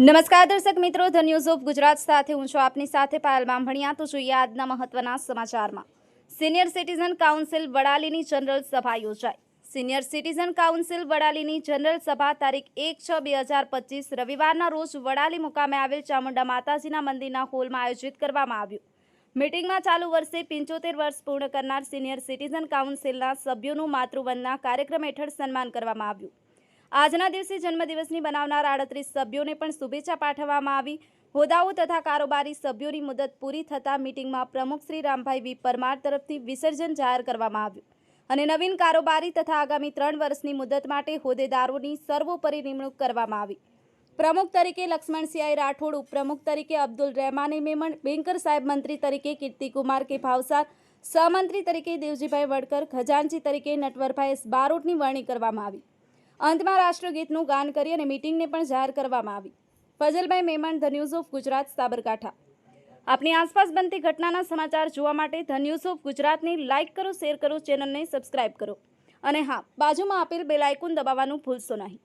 નમસ્કાર દર્શક મિત્રો, ધ ન્યૂઝ ઓફ ગુજરાત સાથે હું છું આપની સાથે પાયલ બામભણિયા. તો જોઈએ આજના મહત્વના સમાચારમાં. સિનિયર સિટીઝન કાઉન્સિલ વડાલીની જનરલ સભા યોજાઈ. સિનિયર સિટીઝન કાઉન્સિલ વડાલીની જનરલ સભા તારીખ એક છ બે હજાર પચીસ રવિવારના રોજ વડાલી મુકામે આવેલ ચામુંડા માતાજીના મંદિરના હોલમાં આયોજિત કરવામાં આવ્યું. મિટિંગમાં ચાલુ વર્ષે પંચોતેર વર્ષ પૂર્ણ કરનાર સિનિયર સિટીઝન કાઉન્સિલના સભ્યોનું માતૃવંદના કાર્યક્રમ હેઠળ સન્માન કરવામાં આવ્યું. આજના દિવસે જન્મદિવસની બનાવનાર આડત્રીસ સભ્યોને પણ શુભેચ્છા પાઠવવામાં આવી. હોદ્દાઓ તથા કારોબારી સભ્યોની મુદત પૂરી થતાં મીટિંગમાં પ્રમુખ શ્રી રામભાઈ વી. પરમાર તરફથી વિસર્જન જાહેર કરવામાં આવ્યું. અને નવીન કારોબારી તથા આગામી ત્રણ વર્ષની મુદત માટે હોદ્દેદારોની સર્વોપરી નિમણૂક કરવામાં આવી. પ્રમુખ તરીકે લક્ષ્મણસિંહ રાઠોડ, ઉપપ્રમુખ તરીકે અબ્દુલ રહેમાને મેમણ, બેન્કર સાહેબ મંત્રી તરીકે કીર્તિકુમાર કે ભાવસાર સહમંત્રી તરીકે દેવજીભાઈ વડકર ખજાનજી તરીકે નટવરભાઈ બારોટની વરણી કરવામાં આવી. અંતમાં રાષ્ટ્રગીતનું ગાન કરી અને મીટિંગને પણ જાહેર કરવામાં આવી. Fajalbhai Memon, the news of Gujarat, Sabarkantha. આપની આસપાસ બનતી ઘટનાના સમાચાર જોવા માટે ધ ન્યૂઝ ઓફ ગુજરાતને લાઇક કરો, શેર કરો, ચેનલને સબસ્ક્રાઇબ કરો. અને હા, બાજુમાં આપેલ બેલ આઇકોન દબાવવાનું ભૂલશો નહીં.